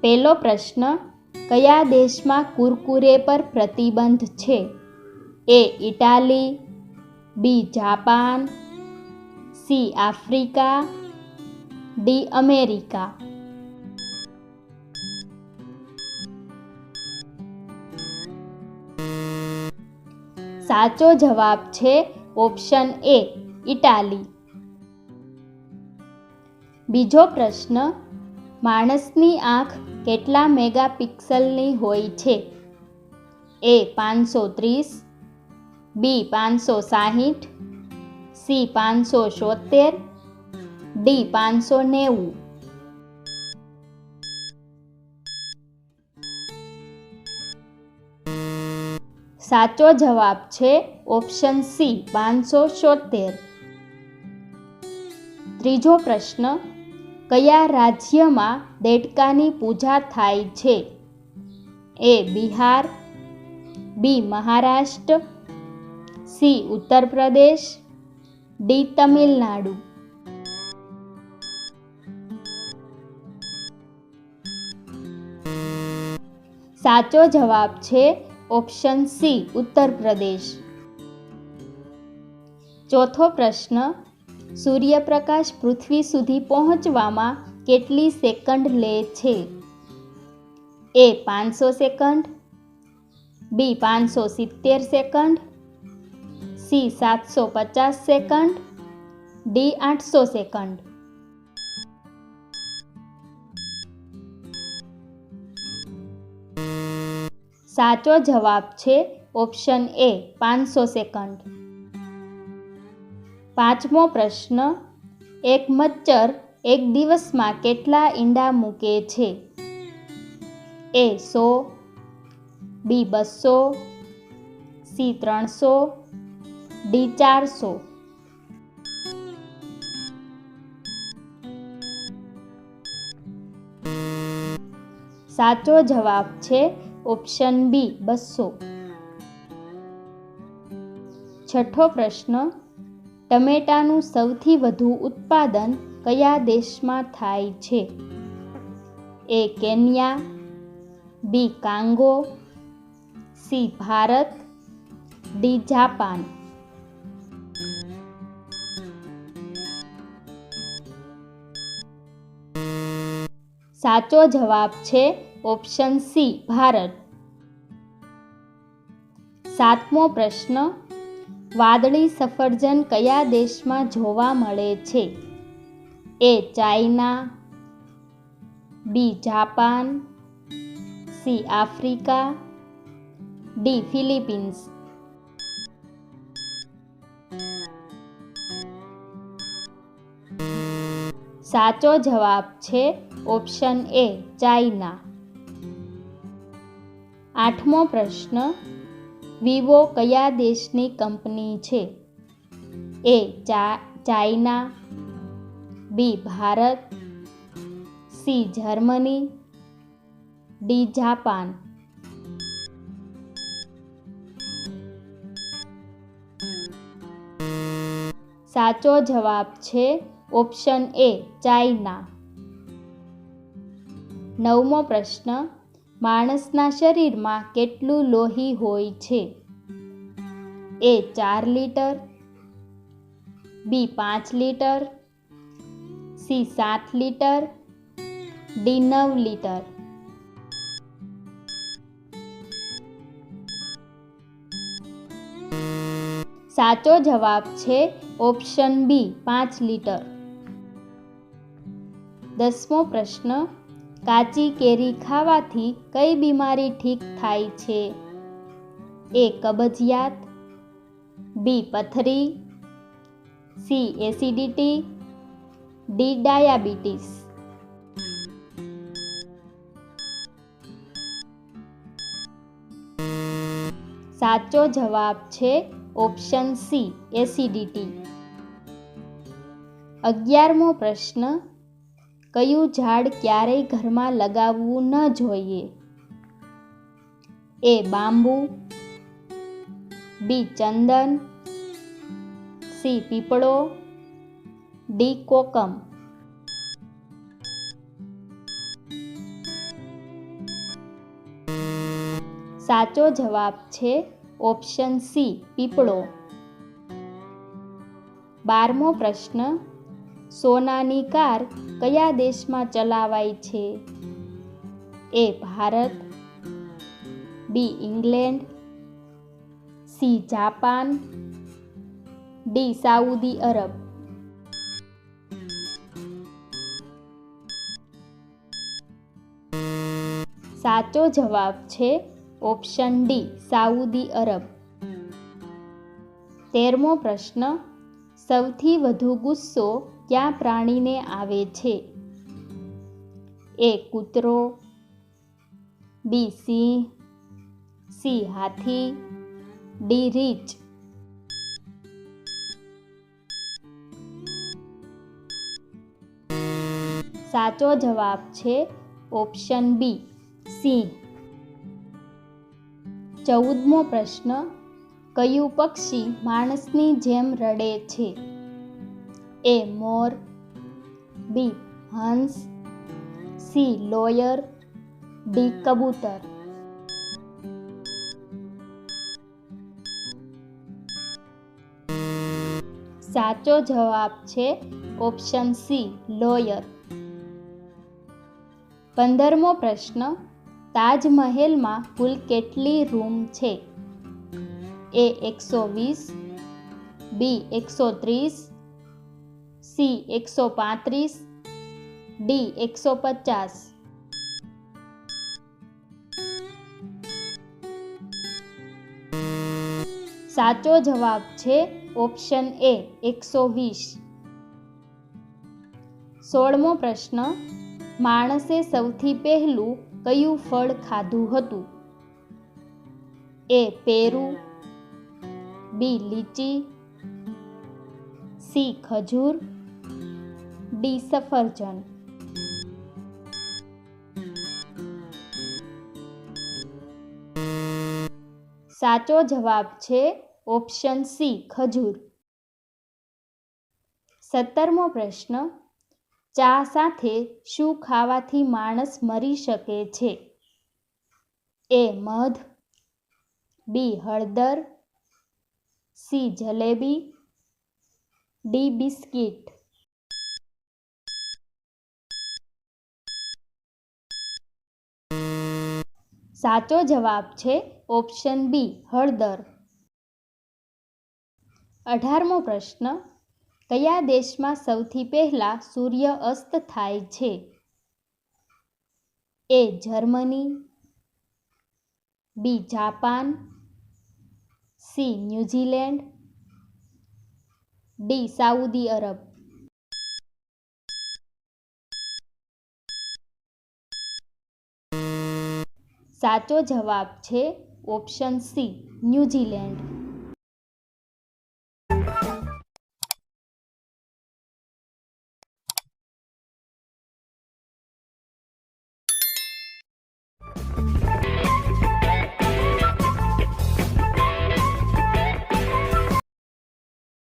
પહેલો પ્રશ્ન, કયા દેશમાં કુરકુરે પર પ્રતિબંધ છે? A Italy, B Japan, C Africa, D America. સાચો જવાબ છે ઓપ્શન એ, ઇટાલી. બીજો પ્રશ્ન માણસની આંખ કેટલા મેગાપિક્સલની હોય છે? એ પાંચસો ત્રીસ, બી પાંચસો સાહીઠ, સી પાંચસો સોતેર ડી પાંચસો નેવું. સાચો જવાબ છે ઓપ્શન સી પાંચસો સોતેર ત્રીજો પ્રશ્ન કયા રાજ્યમાં દેડકાની પૂજા થાય છે? A Bihar, B Maharashtra, C Uttar Pradesh D Tamil Nadu. સાચો જવાબ છે ઓપ્શન સી ઉત્તર પ્રદેશ ચોથો પ્રશ્ન સૂર્યપ્રકાશ પૃથ્વી સુધી પહોંચવામાં કેટલી સેકન્ડ લે છે? એ પાંચસો સેકન્ડ, બી પાંચસો સિત્તેર સેકન્ડ, સી સાતસો પચાસ સેકન્ડ, ડી આઠસો સેકન્ડ. સાચો જવાબ છે ઓપ્શન એ પાંચસો સેકન્ડ. પાંચમો પ્રશ્ન, એક મચ્છર એક દિવસમાં કેટલા ઈંડા મૂકે છે? એ સો, બી બસો, સી ત્રણસો, ડી ચારસો. સાચો જવાબ છે ઓપ્શન બી બસો. છઠ્ઠો પ્રશ્ન ટમેટાનું સૌથી વધુ ઉત્પાદન કયા દેશમાં થાય છે? A Kenya, B Congo, C Bharat, D Japan. સાચો જવાબ છે ઓપ્શન સી ભારત. સાતમો પ્રશ્ન વાદળી સફરજન કયા દેશમાં જોવા મળે છે? A China, B Japan, C Africa, D Philippines. સાચો જવાબ છે ઓપ્શન એ ચાઇના. આઠમો પ્રશ્ન વિવો કયા દેશની કંપની છે? A China, B Bharat, C Germany, D Japan. સાચો જવાબ છે ઓપ્શન એ ચાઇના. નવમો પ્રશ્ન માણસના શરીરમાં કેટલું લોહી હોય છે? એ ચાર લીટર, બી પાંચ લીટર, સી સાત લીટર, ડી નવ લીટર. સાચો જવાબ છે ઓપ્શન બી પાંચ લીટર. દસમો પ્રશ્ન કાચી કેરી ખાવાથી કઈ બીમારી ઠીક થાય છે? એ કબજિયાત, બી પથરી, સી એસિડિટી, ડી ડાયાબિટીસ. સાચો જવાબ છે ઓપ્શન સી એસિડિટી. અગિયારમો પ્રશ્ન કયું ઝાડ ક્યારેય ઘરમાં લગાવવું ન જોઈએ? એ બાંબુ, બી ચંદન, સી પીપળો, ડી કોકમ. સાચો જવાબ છે ઓપ્શન સી, પીપળો. બારમો પ્રશ્ન સોનાની કાર કયા દેશમાં ચલાવાય છે? A Bharat, B England, C Japan, D Saudi Arab. સાચો જવાબ છે ઓપ્શન ડી સાઉદી અરબ. તેરમો પ્રશ્ન, સૌથી વધુ ગુસ્સો કયા પ્રાણીને આવે છે? એ કૂતરો, બી સિંહ, સી હાથી, ડી રીચ સાચો જવાબ છે ઓપ્શન બી, સિંહ. ચૌદમો પ્રશ્ન, કયું પક્ષી માણસની જેમ રડે છે? એ મોર, બી હંસ, સી લોયર, ડી કબૂતર. સાચો જવાબ છે ઓપ્શન સી લોયર. પંદરમો પ્રશ્ન, તાજમહેલમાં કુલ કેટલી રૂમ છે? એ એકસો વીસ, બી એકસો ત્રીસ સી એકસો પાંત્રીસ, ડી એકસો પચાસ. સાચો જવાબ છે ઓપ્શન એ એકસો વીસ. સોળમો પ્રશ્ન, માણસે સૌથી પહેલું કયું ફળ ખાધું હતું? એ પેરું, બી લીચી, સી ખજૂર ડી સફરજન સાચો જવાબ છે ઓપ્શન સી, ખજૂર. સત્તરમો પ્રશ્ન, ચા સાથે શું ખાવાથી માણસ મરી શકે છે? એ, મધ. બી, હળદર. સી, જલેબી. D, biscuit. સાચો જવાબ છે ઓપ્શન બી, હળદર. અઢારમો પ્રશ્ન. કયા દેશમાં સૌથી પહેલાં સૂર્ય અસ્ત થાય છે? A, Germany. B, Japan. C, New Zealand. D, Saudi Arab. સાચો જવાબ છે ઓપ્શન સી ન્યૂઝીલેન્ડ.